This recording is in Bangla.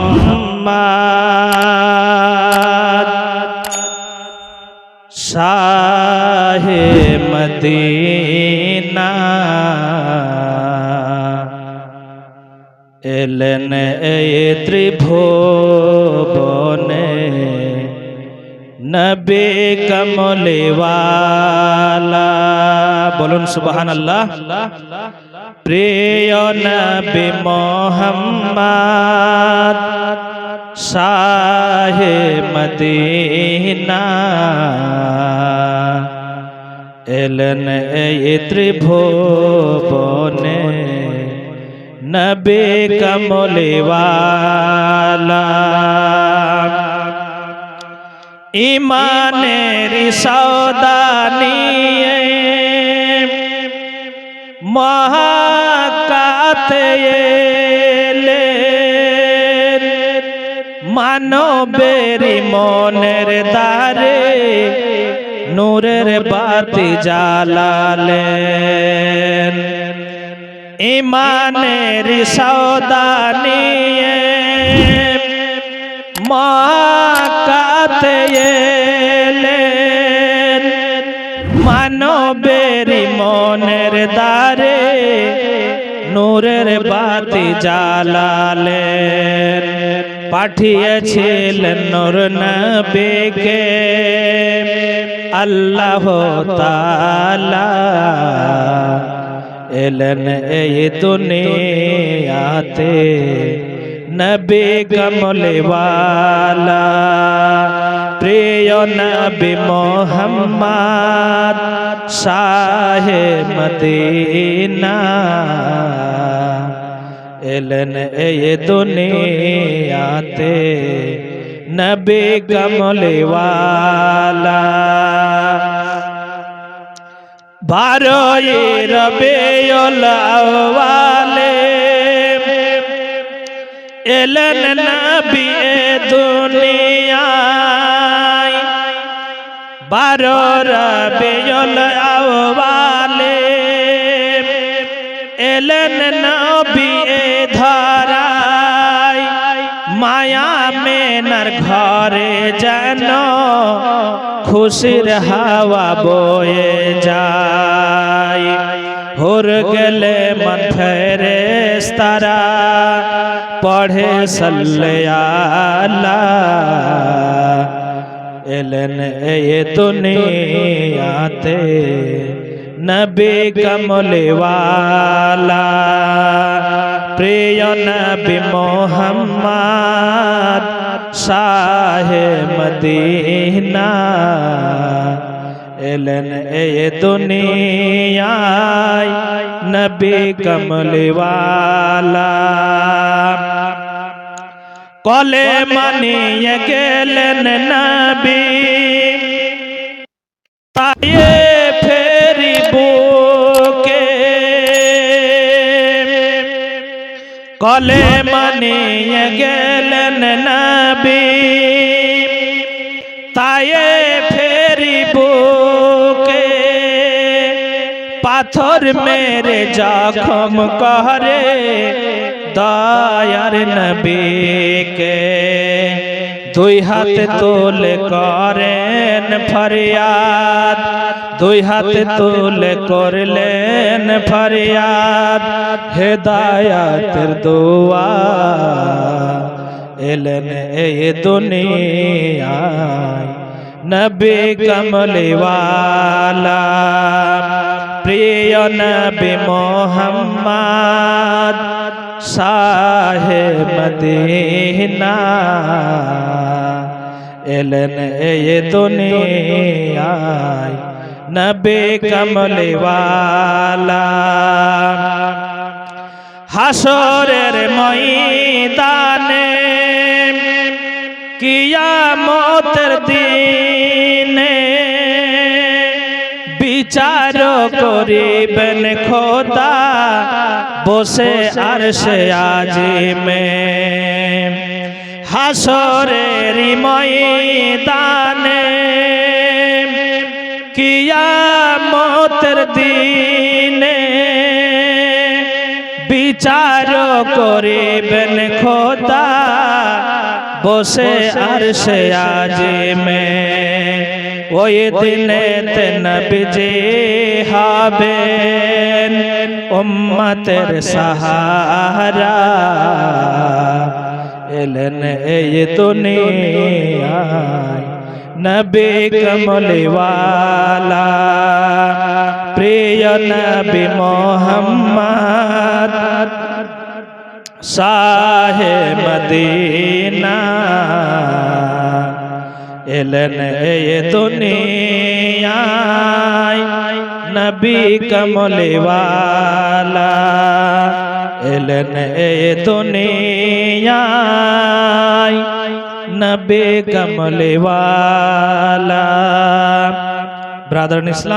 মোহাম্মদ শাহে মদিনা এলেন এই ত্রিভুবনে নবে কমলেওয়ালা। বলুন সুবহান আল্লাহ প্রিয় নবী মোহাম্মদ শাহে মদিনা। এলেন এই ত্রিভুবনে নবে কমলেওয়ালা। ইমানের সৌদা নিয়ে মহাকাতে মানবের মনের দ্বারে নূরের বাতি জ্বালালেন। ইমানের সৌদা নিয়ে মাকাতে মানবের মনের দ্বারে, নূরের বাতি জ্বালালেন। পাঠিয়েছিলেন নূর নবীকে। আল্লাহ তাআলা এলেন এই দুনিয়াতে, নবী কমলেওয়ালা। প্রিয় নবী মোহাম্মদ শাহে মদিনা। এলেন এই দুনিয়াতে নবী কমলেওয়ালা বারোই রবেউল আওয়ালে এলেন নবী এ বারো রবেউল আওয়ালে এলেন নবী এ ধরায় মায়া মেনার ঘরে যেন খুশির হাওয়া বয়ে যায়। হোর গেলে মন ফেরেস্তারা পড়ে সাল্লাল্লাহ এলেন এই দুনিয়াতে। নবী কমলেওয়ালা। প্রিয় নবী মোহাম্মদ শাহে মদিনা। এলেন এই দুনিয়ায় নবী কমলেওয়ালা। কলে মানিয়ে গেলেন নবী তায়ে ফেরি বুকে কলে মানিয়ে গেলেন নবী, তায়ে ফেরি বুকে পাথর মেরে জখম করে দয়ার নবীকে। দুই হাত তোলে করেন ফরিয়াদ। দুই হাত তোলে করলেন ফরিয়াদ। হেদায়াতের দোয়া এলেন এই দুনিয়ায়। নবী কমলিওয়ালা। প্রিয় নবী মোহাম্মদ শাহে মদিনা। এলেন এই দুনিয়ায় নবী কমলিওয়ালা। হাসরের ময়দানে কিয়ামতের দিনে বিচার করিবেন খোদা, বসে আর সে আজিমে। হাসরের ময়দানে কিয়ামতের দিনে বিচার করিবেন খোদা, বসে আর সে আজিমে। ওই দিনে নবীজি হবেন উম্মতের সাহারা। এলেন এই দুনিয়ায় নবী কমলিওয়ালা প্রিয় নবী মোহাম্মদ শাহে মদিনা এলেন এই দুনিয়ায় নবী কমলিওয়ালা এলেন এই দুনিয়ায় নবী কমলিওয়ালা ব্রাদার ইসলাম